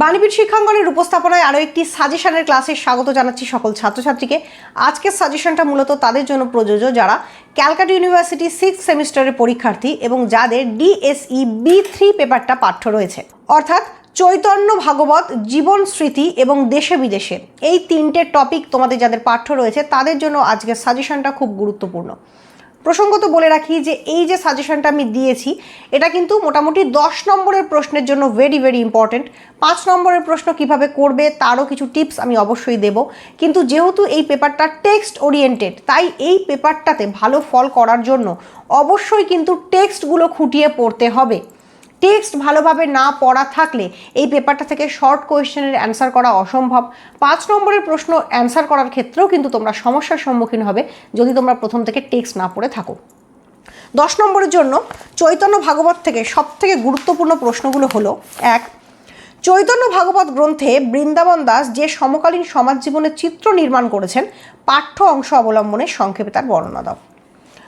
বাণীবীর শিক্ষাঙ্গনের উপস্থাপনায় আরও একটি সাজেশনের ক্লাসে স্বাগত জানাচ্ছি সকল ছাত্রছাত্রীকে। আজকের সাজেশনটা মূলত তাদের জন্য প্রযোজ্য যারা ক্যালকাটা ইউনিভার্সিটি সিক্স সেমিস্টারের পরীক্ষার্থী এবং যাদের ডিএসই বি থ্রি পেপারটা পাঠ্য রয়েছে। অর্থাৎ চৈতন্য ভাগবত, জীবন স্মৃতি এবং দেশে বিদেশে এই তিনটে টপিক তোমাদের যাদের পাঠ্য রয়েছে, তাদের জন্য আজকের সাজেশনটা খুব গুরুত্বপূর্ণ। প্রসঙ্গত বলে রাখি যে এই যে সাজেশনটা আমি দিয়েছি, এটা কিন্তু মোটামুটি দশ নম্বরের প্রশ্নের জন্য ভেরি ভেরি ইম্পর্টেন্ট পাঁচ নম্বরের প্রশ্ন কীভাবে করবে, তারও কিছু টিপস আমি অবশ্যই দেব। কিন্তু যেহেতু এই পেপারটা টেক্সট ওরিয়েন্টেড তাই এই পেপারটাতে ভালো ফল করার জন্য অবশ্যই কিন্তু টেক্সটগুলো খুঁটিয়ে পড়তে হবে। টেক্সট ভালোভাবে না পড়া থাকলে এই পেপারটা থেকে শর্ট কোয়েশ্চেনের অ্যান্সার করা অসম্ভব। পাঁচ নম্বরের প্রশ্ন অ্যান্সার করার ক্ষেত্রেও কিন্তু তোমরা সমস্যার সম্মুখীন হবে যদি তোমরা প্রথম থেকে টেক্সট না পড়ে থাকো। দশ নম্বরের জন্য চৈতন্য ভাগবত থেকে সব থেকে গুরুত্বপূর্ণ প্রশ্নগুলো হলো, এক, চৈতন্য ভাগবত গ্রন্থে বৃন্দাবন দাস যে সমকালীন সমাজ জীবনের চিত্র নির্মাণ করেছেন, পাঠ্য অংশ অবলম্বনে সংক্ষেপে তার বর্ণনা দাও।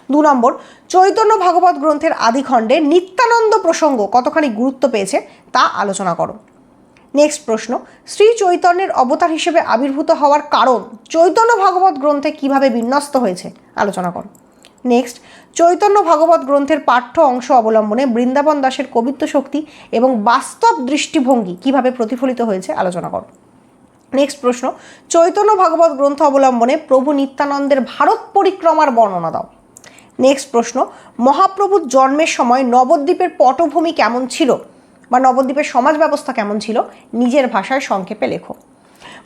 দু নম্বর, চৈতন্য ভাগবত গ্রন্থের আদিখণ্ডে নিত্যানন্দ প্রসঙ্গ কতখানি গুরুত্ব পেয়েছে তা আলোচনা করো। নেক্সট প্রশ্ন, শ্রী চৈতন্যের অবতার হিসেবে আবির্ভূত হওয়ার কারণ চৈতন্য ভাগবত গ্রন্থে কীভাবে বিন্যস্ত হয়েছে আলোচনা করো। নেক্সট চৈতন্য ভাগবত গ্রন্থের পাঠ্য অংশ অবলম্বনে বৃন্দাবন দাসের কবিত্ব শক্তি এবং বাস্তব দৃষ্টিভঙ্গি কীভাবে প্রতিফলিত হয়েছে আলোচনা করো। নেক্সট প্রশ্ন, চৈতন্য ভাগবত গ্রন্থ অবলম্বনে প্রভু নিত্যানন্দের ভারত পরিক্রমার বর্ণনা দাও। নেক্সট প্রশ্ন, মহাপ্রভুর জন্মের সময় নবদ্বীপের পটভূমি কেমন ছিল? বা নবদ্বীপের সমাজ ব্যবস্থা কেমন ছিল? নিজের ভাষায় সংক্ষেপে লেখো।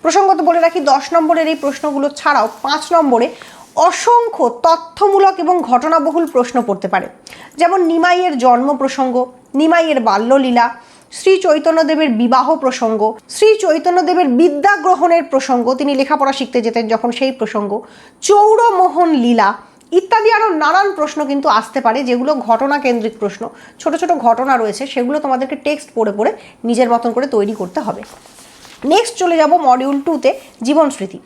প্রসঙ্গত বলে রাখি, দশ নম্বরের এই প্রশ্নগুলো ছাড়াও পাঁচ নম্বরে অসংখ্য তথ্যমূলক এবং ঘটনাবহুল প্রশ্ন পড়তে পারে। যেমন নিমাইয়ের জন্ম প্রসঙ্গ, নিমাইয়ের বাল্যলীলা, শ্রী চৈতন্যদেবের বিবাহ প্রসঙ্গ, শ্রী চৈতন্যদেবের বিদ্যা গ্রহণের প্রসঙ্গ, তিনি লেখাপড়া শিখতে যেতেন যখন সেই প্রসঙ্গ চৌরমোহন লীলা ইত্যাদি আরও নানান প্রশ্ন কিন্তু আসতে পারে, যেগুলো ঘটনা কেন্দ্রিক প্রশ্ন। ছোট ছোট ঘটনা রয়েছে, সেগুলো তোমাদেরকে টেক্সট পড়ে পড়ে নিজের মতন করে তৈরি করতে হবে। নেক্সট চলে যাব মডিউল টুতে জীবন স্মৃতি।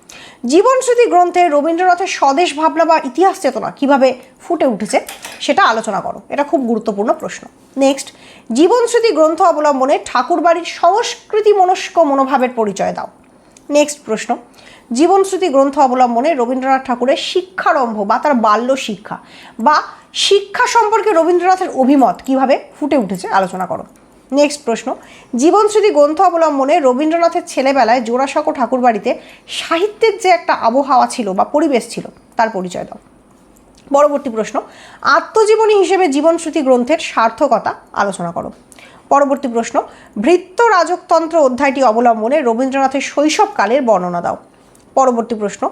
জীবন স্মৃতি গ্রন্থে রবীন্দ্রনাথের স্বদেশ ভাবনা বা ইতিহাস চেতনা কীভাবে ফুটে উঠেছে, সেটা আলোচনা করো। এটা খুব গুরুত্বপূর্ণ প্রশ্ন। নেক্সট, জীবন স্মৃতি গ্রন্থ অবলম্বনে ঠাকুরবাড়ির সংস্কৃতি মনস্ক মনোভাবের পরিচয় দাও। নেক্সট প্রশ্ন জীবনশ্রুতি গ্রন্থ অবলম্বনে রবীন্দ্রনাথ ঠাকুরের শিক্ষারম্ভ বা তার বাল্য শিক্ষা বা শিক্ষা সম্পর্কে রবীন্দ্রনাথের অভিমত কীভাবে ফুটে উঠেছে আলোচনা করো। নেক্সট প্রশ্ন, জীবনশ্রুতি গ্রন্থ অবলম্বনে রবীন্দ্রনাথের ছেলেবেলায় জোড়াসাঁকো ঠাকুরবাড়িতে সাহিত্যের যে একটা আবহাওয়া ছিল বা পরিবেশ ছিল, তার পরিচয় দাও। পরবর্তী প্রশ্ন, আত্মজীবনী হিসেবে জীবনশ্রুতি গ্রন্থের সার্থকতা আলোচনা করো। পরবর্তী প্রশ্ন, ভৃত্য রাজকতন্ত্র অধ্যায়টি অবলম্বনে রবীন্দ্রনাথের শৈশবকালের বর্ণনা দাও। পরবর্তী প্রশ্ন।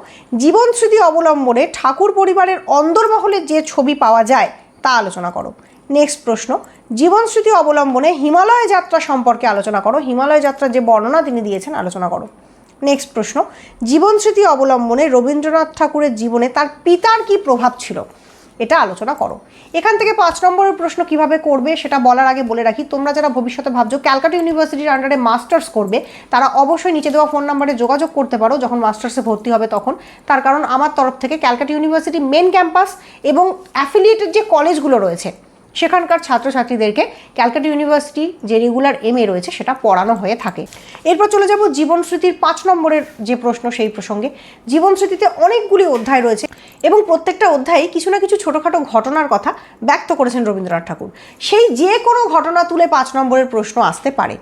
জীবন স্মৃতি অবলম্বনে ঠাকুর পরিবারের অন্দরমহলে যে ছবি পাওয়া যায়, তা আলোচনা করো। নেক্সট প্রশ্ন জীবন স্মৃতি অবলম্বনে হিমালয় যাত্রা সম্পর্কে আলোচনা করো। হিমালয় যাত্রার যে বর্ণনা তিনি দিয়েছেন, আলোচনা করো। নেক্সট প্রশ্ন জীবন স্মৃতি অবলম্বনে রবীন্দ্রনাথ ঠাকুরের জীবনে তার পিতার কি প্রভাব ছিল? এটা আলোচনা করো। এখান থেকে পাঁচ নম্বরের প্রশ্ন কীভাবে করবে সেটা বলার আগে বলে রাখি, তোমরা যারা ভবিষ্যতে ভাবছ ক্যালকাটা ইউনিভার্সিটির আন্ডারে মাস্টার্স করবে, তারা অবশ্যই নিচে দেওয়া ফোন নাম্বারে যোগাযোগ করতে পারো যখন মাস্টার্সে ভর্তি হবে তখন। তার কারণ আমার তরফ থেকে ক্যালকাটা ইউনিভার্সিটি মেন ক্যাম্পাস এবং অ্যাফিলিয়েটেড যে কলেজগুলো রয়েছে সেখানকার ছাত্রছাত্রীদেরকে ক্যালকাটা ইউনিভার্সিটি যে রেগুলার এম এ রয়েছে সেটা পড়ানো হয়ে থাকে। এরপর চলে যাব জীবন স্মৃতির পাঁচ নম্বরের যে প্রশ্ন সেই প্রসঙ্গে। জীবন স্মৃতিতে অনেকগুলি অধ্যায় রয়েছে এবং প্রত্যেকটা অধ্যায়ে কিছু না কিছু ছোটোখাটো ঘটনার কথা ব্যক্ত করেছেন রবীন্দ্রনাথ ঠাকুর। সেই যে কোনো ঘটনা তুলে পাঁচ নম্বরের প্রশ্ন আসতে পারে।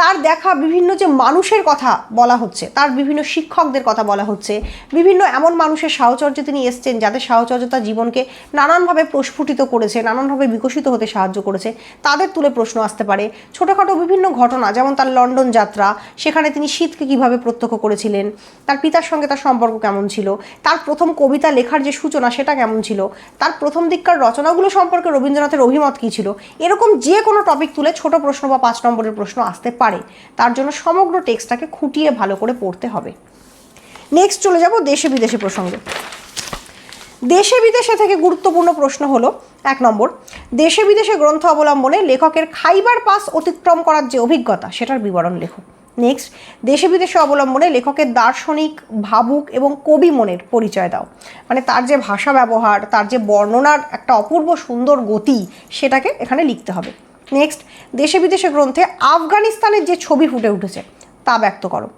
তার দেখা বিভিন্ন যে মানুষের কথা বলা হচ্ছে, তার বিভিন্ন শিক্ষকদের কথা বলা হচ্ছে, বিভিন্ন এমন মানুষের সাহচর্যে তিনি এসছেন যাদের সাহচর্য তার জীবনকে নানানভাবে প্রস্ফুটিত করেছে, নানানভাবে বিকশিত হতে সাহায্য করেছে। তাদের তুলে প্রশ্ন আসতে পারে, ছোটোখাটো বিভিন্ন ঘটনা যেমন তার লন্ডন যাত্রা, সেখানে তিনি শীতকে কীভাবে প্রত্যক্ষ করেছিলেন, তার পিতার সঙ্গে তার সম্পর্ক কেমন ছিল, তার প্রথম কবিতা লেখার যে সূচনা সেটা কেমন ছিল, তার প্রথম দিককার রচনাগুলো সম্পর্কে রবীন্দ্রনাথের অভিমত কী ছিল, এরকম যে কোনো টপিক তুলে ছোট প্রশ্ন বা পাঁচ নম্বরের প্রশ্ন আসতে পারে। তার জন্য সমগ্র টেক্সটটাকে খুঁটিয়ে ভালো করে পড়তে হবে। নেক্সট চলে যাব দেশে বিদেশে প্রসঙ্গে। দেশে বিদেশে থেকে গুরুত্বপূর্ণ প্রশ্ন হলো, এক নম্বর, দেশে বিদেশে গ্রন্থ অবলম্বনে লেখকের খাইবার পাস অতিক্রম করার যে অভিজ্ঞতা, সেটার বিবরণ লেখো। নেক্সট দেশে বিদেশে অবলম্বনে লেখকের দার্শনিক, ভাবুক এবং কবি মনের পরিচয় দাও। মানে তার যে ভাষা ব্যবহার, তার যে বর্ণনার একটা অপূর্ব সুন্দর গতি, সেটাকে এখানে লিখতে হবে। নেক্সট দেশে বিদেশে গ্রন্থে আফগানিস্তানের যে ছবি ফুটে উঠেছে, তা ব্যক্ত করো।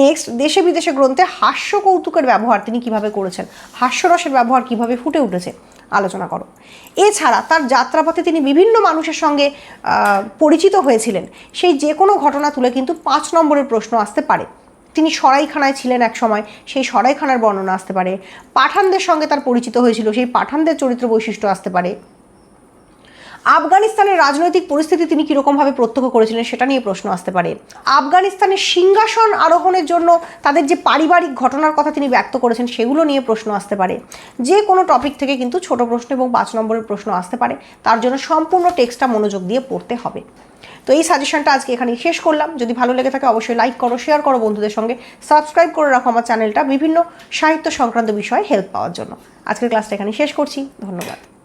নেক্সট দেশে বিদেশে গ্রন্থে হাস্য কৌতুকের ব্যবহার তিনি কীভাবে করেছেন, হাস্যরসের ব্যবহার কীভাবে ফুটে উঠেছে, আলোচনা করো। এছাড়া তার যাত্রাপথে তিনি বিভিন্ন মানুষের সঙ্গে পরিচিত হয়েছিলেন। সেই যে কোনো ঘটনা তুলে কিন্তু পাঁচ নম্বরের প্রশ্ন আসতে পারে। তিনি সরাইখানায় ছিলেন এক সময়, সেই সরাইখানার বর্ণনা আসতে পারে। পাঠানদের সঙ্গে তার পরিচিত হয়েছিল, সেই পাঠানদের চরিত্র বৈশিষ্ট্য আসতে পারে। আফগানিস্তানের রাজনৈতিক পরিস্থিতি তিনি কীরকমভাবে প্রত্যক্ষ করেছিলেন সেটা নিয়ে প্রশ্ন আসতে পারে। আফগানিস্তানের সিংহাসন আরোহণের জন্য তাদের যে পারিবারিক ঘটনার কথা তিনি ব্যক্ত করেছেন সেগুলো নিয়ে প্রশ্ন আসতে পারে। যে কোনো টপিক থেকে কিন্তু ছোট প্রশ্ন এবং পাঁচ নম্বরের প্রশ্ন আসতে পারে। তার জন্য সম্পূর্ণ টেক্সটটা মনোযোগ দিয়ে পড়তে হবে। তো এই সাজেশনটা আজকে এখানেই শেষ করলাম। যদি ভালো লেগে থাকে অবশ্যই লাইক করো শেয়ার করো বন্ধুদের সঙ্গে। সাবস্ক্রাইব করে রাখো আমার চ্যানেলটা বিভিন্ন সাহিত্য সংক্রান্ত বিষয়ে হেল্প পাওয়ার জন্য। আজকের ক্লাসটা এখানেই শেষ করছি। ধন্যবাদ।